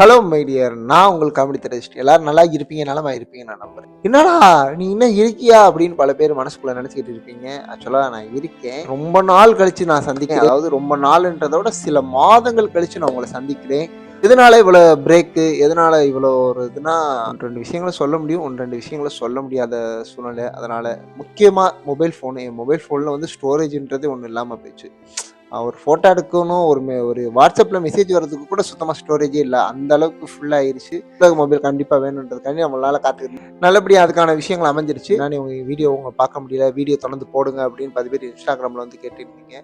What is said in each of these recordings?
Hello my dear நான் உங்களுக்கு comedy தெரிஸ்ட் எல்லாரும் நல்லா இருப்பீங்க நலமா இருப்பீங்க நான் நம்புறேன். என்னடா நீ இன்னும் இருக்கியா அப்படின்னு பல பேர் மனசுக்குள்ள நினச்சிக்கிட்டு இருப்பீங்க. ஆக்சுவலாக நான் இருக்கேன். ரொம்ப நாள் கழிச்சு நான் சந்திக்கிறேன். அதாவது ரொம்ப நாள்ன்றதை விட சில மாதங்கள் கழிச்சு நான் உங்களை சந்திக்கிறேன். எதனால இவ்வளோ பிரேக்கு எதனால இவ்வளோ ஒரு இதுனா ஒன்று ரெண்டு விஷயங்களை சொல்ல முடியும். ஒன்று ரெண்டு விஷயங்களை சொல்ல முடியாத சூழ்நிலை. அதனால முக்கியமாக மொபைல் ஃபோனு என் மொபைல் ஃபோனில் வந்து ஸ்டோரேஜ்ன்றது ஒன்றும் இல்லாமல் போயிடுச்சு. ஒரு ஃபோட்டோ எடுக்கணும் ஒரு ஒரு வாட்ஸ்அப்பில் மெசேஜ் வர்றதுக்கு கூட சுத்தமாக ஸ்டோரேஜே இல்லை. அந்த அளவுக்கு ஃபுல்லாக ஆயிருச்சு. மொபைல் கண்டிப்பாக வேணுன்றதுக்காண்டி நம்மளால் காத்துக்கணும் நல்லபடியாக அதுக்கான விஷயங்கள் அமைஞ்சிருச்சு. நான் உங்கள் வீடியோ உங்க பார்க்க முடியல. வீடியோ தொடர்ந்து போடுங்க அப்படின்னு பத்து பேர் இன்ஸ்டாகிராமில் வந்து கேட்டுருந்தீங்க.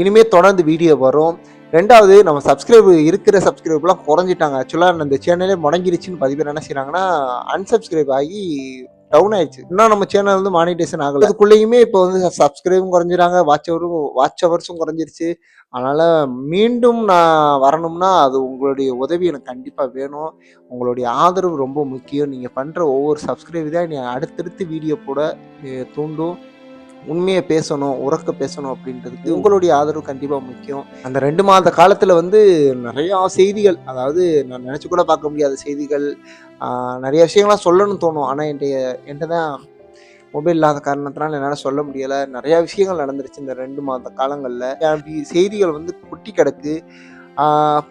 இனிமேல் தொடர்ந்து வீடியோ வரும். ரெண்டாவது நம்ம சப்ஸ்கிரைப் இருக்கிற சப்ஸ்கிரைப்லாம் குறைஞ்சிட்டாங்க. ஆக்சுவலாக இந்த சேனலே முடங்கிருச்சுன்னு பதி பேர் என்ன செய்கிறாங்கன்னா அன்சப்ஸ்கிரைப் ஆகி டவுன் ஆயிடுச்சு. இன்னும் நம்ம சேனல் வந்து மானிட்டேஷன் ஆகல. அதுக்குள்ளேயுமே இப்போ வந்து சப்ஸ்கிரைபும் குறைஞ்சிறாங்க வாட்ச் அவரும் வாட்ச் ஹவர்ஸும் குறைஞ்சிருச்சு. அதனால மீண்டும் நான் வரணும்னா அது உங்களுடைய உதவி எனக்கு கண்டிப்பாக வேணும். உங்களுடைய ஆதரவு ரொம்ப முக்கியம். நீங்கள் பண்ணுற ஒவ்வொரு சப்ஸ்கிரைப் தான் நீ அடுத்தடுத்து வீடியோ போட தூண்டும். உண்மையை பேசணும் உறக்க பேசணும் அப்படின்றதுக்கு உங்களுடைய ஆதரவு கண்டிப்பாக முக்கியம். அந்த ரெண்டு மாத காலத்தில் வந்து நிறையா செய்திகள் அதாவது நான் நினச்சி கூட பார்க்க முடியாத செய்திகள் நிறைய விஷயங்கள்லாம் சொல்லணும்னு தோணும். ஆனால் என்கிட்ட என்கிட்ட தான் மொபைல் இல்லாத காரணத்தினால என்னால் சொல்ல முடியலை. நிறையா விஷயங்கள் நடந்துருச்சு இந்த ரெண்டு மாத காலங்களில். செய்திகள் வந்து குட்டி கிடக்கு.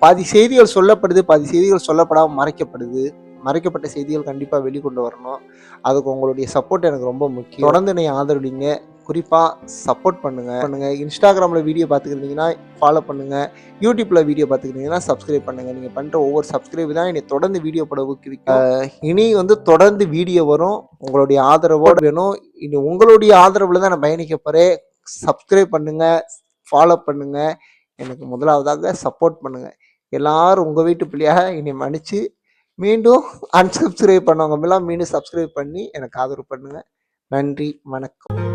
பாதி செய்திகள் சொல்லப்படுது பாதி செய்திகள் சொல்லப்படாமல் மறைக்கப்படுது. மறைக்கப்பட்ட செய்திகள் கண்டிப்பாக வெளிக்கொண்டு வரணும். அதுக்கு உங்களுடைய சப்போர்ட் எனக்கு ரொம்ப முக்கியம். தொடர்ந்து என்னை ஆதரவுடிங்க குறிப்பாக சப்போர்ட் பண்ணுங்கள் பண்ணுங்கள் இன்ஸ்டாகிராமில் வீடியோ பார்த்துக்கிட்டீங்கன்னா ஃபாலோ பண்ணுங்கள் யூடியூப்பில் வீடியோ பார்த்துக்கிட்டீங்கன்னா சப்ஸ்கிரைப் பண்ணுங்கள் நீங்கள் பண்ணுற ஒவ்வொரு சப்ஸ்கிரைப் தான் என்னை தொடர்ந்து வீடியோ பட ஊக்குவிக்க இனி வந்து தொடர்ந்து வீடியோ வரும். உங்களுடைய ஆதரவோடு வேணும். இனி உங்களுடைய ஆதரவில் தான் நான் பயணிக்க போகிறேன் சப்ஸ்கிரைப் பண்ணுங்கள் ஃபாலோ பண்ணுங்கள் எனக்கு முதலாவதாக சப்போர்ட் பண்ணுங்கள் எல்லாரும் உங்கள் வீட்டு பிள்ளையாக என்னை மன்னிச்சு மீண்டும் அன்சப்ஸ்கிரைப் பண்ணவங்க எல்லாம் மீண்டும் சப்ஸ்கிரைப் பண்ணி எனக்கு ஆதரவு பண்ணுங்கள் நன்றி. வணக்கம்.